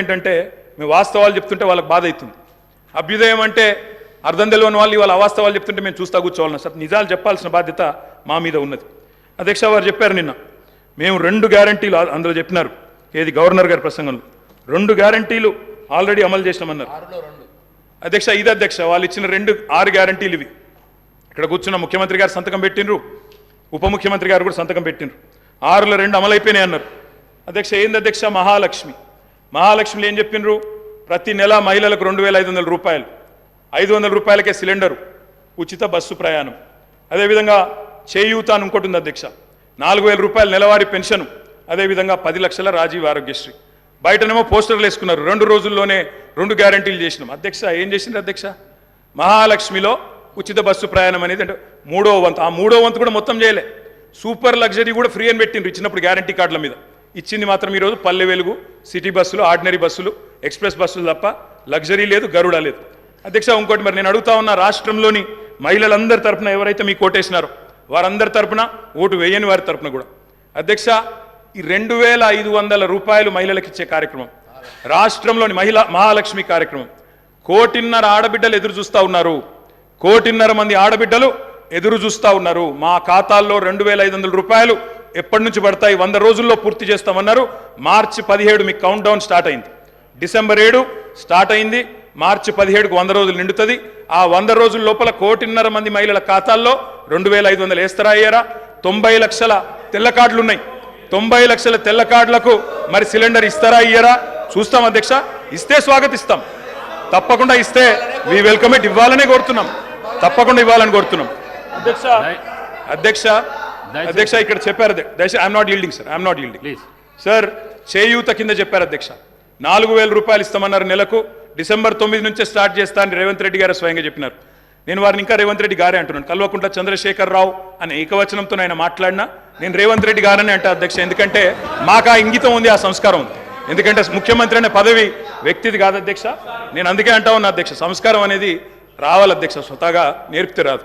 ఏంటంటే మేము వాస్తవాలు చెప్తుంటే వాళ్ళకి బాధ అవుతుంది. అభ్యుదయం అంటే అర్థం తెలియని వాళ్ళు ఇవాళ అవాస్తవాలు చెప్తుంటే మేము చూస్తా కూర్చోవాలన్నా సార్ నిజాలు చెప్పాల్సిన బాధ్యత మా మీద ఉన్నది. అధ్యక్ష వారు చెప్పారు నిన్న మేము రెండు గ్యారంటీలు అందులో చెప్పినారు. ఏది గవర్నర్ గారి ప్రసంగంలో. రెండు గ్యారంటీలు ఆల్రెడీ అమలు చేసినామన్నారు. అధ్యక్ష ఇది అధ్యక్ష వాళ్ళు ఇచ్చిన రెండు ఆరు గ్యారంటీలు ఇవి. ఇక్కడ కూర్చున్న ముఖ్యమంత్రి గారు సంతకం పెట్టినరు ఉప ముఖ్యమంత్రి గారు కూడా సంతకం పెట్టినరు ఆరులో రెండు అమలైపోయినాయి అన్నారు. అధ్యక్ష ఏంది అధ్యక్ష? మహాలక్ష్మి. మహాలక్ష్మిలో ఏం చెప్పినరు? ప్రతి నెల మహిళలకు రెండు వేల ఐదు వందల రూపాయలు. ఐదు వందల రూపాయలకే సిలిండరు ఉచిత బస్సు ప్రయాణం. అదేవిధంగా చేయూత అని ఇంకోటి ఉంది అధ్యక్ష. నాలుగు వేల రూపాయల నెలవారీ పెన్షను అదేవిధంగా పది లక్షల రాజీవ్ ఆరోగ్యశ్రీ. బయటనేమో పోస్టర్లు వేసుకున్నారు. రెండు రోజుల్లోనే రెండు గ్యారంటీలు చేసినాం. అధ్యక్ష ఏం చేసిండ్రు అధ్యక్ష? మహాలక్ష్మిలో ఉచిత బస్సు ప్రయాణం అనేది అంటే మూడో వంతు. ఆ మూడో వంతు కూడా మొత్తం చేయలే. సూపర్ లగ్జరీ కూడా ఫ్రీ అని పెట్టిండ్రు. ఇచ్చినప్పుడు గ్యారంటీ కార్డుల మీద. ఇచ్చింది మాత్రం ఈరోజు పల్లె వెలుగు సిటీ బస్సులు ఆర్డినరీ బస్సులు ఎక్స్ప్రెస్ బస్సులు తప్ప లగ్జరీ లేదు గరుడ లేదు. అధ్యక్ష ఇంకోటి మరి నేను అడుగుతా ఉన్న రాష్ట్రంలోని మహిళలందరి తరఫున ఎవరైతే మీకు ఓటేసినారో వారందరి తరఫున ఓటు వేయని వారి తరపున కూడా. అధ్యక్ష ఈ రెండు వేల ఐదు వందల రూపాయలు మహిళలకు ఇచ్చే కార్యక్రమం రాష్ట్రంలోని మహిళా మహాలక్ష్మి కార్యక్రమం. కోటిన్నర ఆడబిడ్డలు ఎదురు చూస్తా ఉన్నారు. కోటిన్నర మంది ఆడబిడ్డలు ఎదురు చూస్తా ఉన్నారు. మా ఖాతాల్లో రెండు వేల ఐదు వందల రూపాయలు ఎప్పటి నుంచి పడతాయి? వంద రోజుల్లో పూర్తి చేస్తామన్నారు. మార్చి పదిహేడు మీకు కౌంట్ డౌన్ స్టార్ట్ అయింది. డిసెంబర్ ఏడు స్టార్ట్ అయింది. మార్చి పదిహేడుకు వంద రోజులు నిండుతుంది. ఆ వంద రోజుల లోపల కోటిన్నర మంది మహిళల ఖాతాల్లో రెండు వేల ఐదు వందలు వేస్తారా అయ్యారా తొంభై లక్షల తెల్ల కార్డులు ఉన్నాయి తొంభై లక్షల తెల్ల కార్డులకు మరి సిలిండర్ ఇస్తారా ఇయ్యరా చూస్తాం అధ్యక్ష. ఇస్తే స్వాగతిస్తాం. తప్పకుండా ఇస్తే మీ వెల్కమ్ ఇట్ ఇవ్వాలనే కోరుతున్నాం. తప్పకుండా ఇవ్వాలని కోరుతున్నాం. అధ్యక్ష. అధ్యక్ష అధ్యక్ష ఇక్కడ చెప్పారు దయచేసి I'm not yielding sir I'm not yielding please sir చేయూత కింద చెప్పారు అధ్యక్ష. నాలుగు వేల రూపాయలు ఇస్తామన్నారు నెలకు. డిసెంబర్ తొమ్మిది నుంచే స్టార్ట్ చేస్తా అని రేవంత్ రెడ్డి గారు స్వయంగా చెప్పినారు. నేను వారిని ఇంకా రేవంత్ రెడ్డి గారే అంటున్నాను. కల్వకుంట్ల చంద్రశేఖర్ రావు అనే ఏకవచనంతో ఆయన మాట్లాడినా నేను రేవంత్ రెడ్డి గారని అంటా అధ్యక్ష. ఎందుకంటే మాకు ఆ ఇంగితం ఉంది ఆ సంస్కారం ఉంది. ఎందుకంటే ముఖ్యమంత్రి అనే పదవి వ్యక్తిది కాదు అధ్యక్ష. నేను అందుకే అంటా ఉన్నా అధ్యక్ష సంస్కారం అనేది రావాలి అధ్యక్ష స్వతహాగా నేర్పితే రాదు.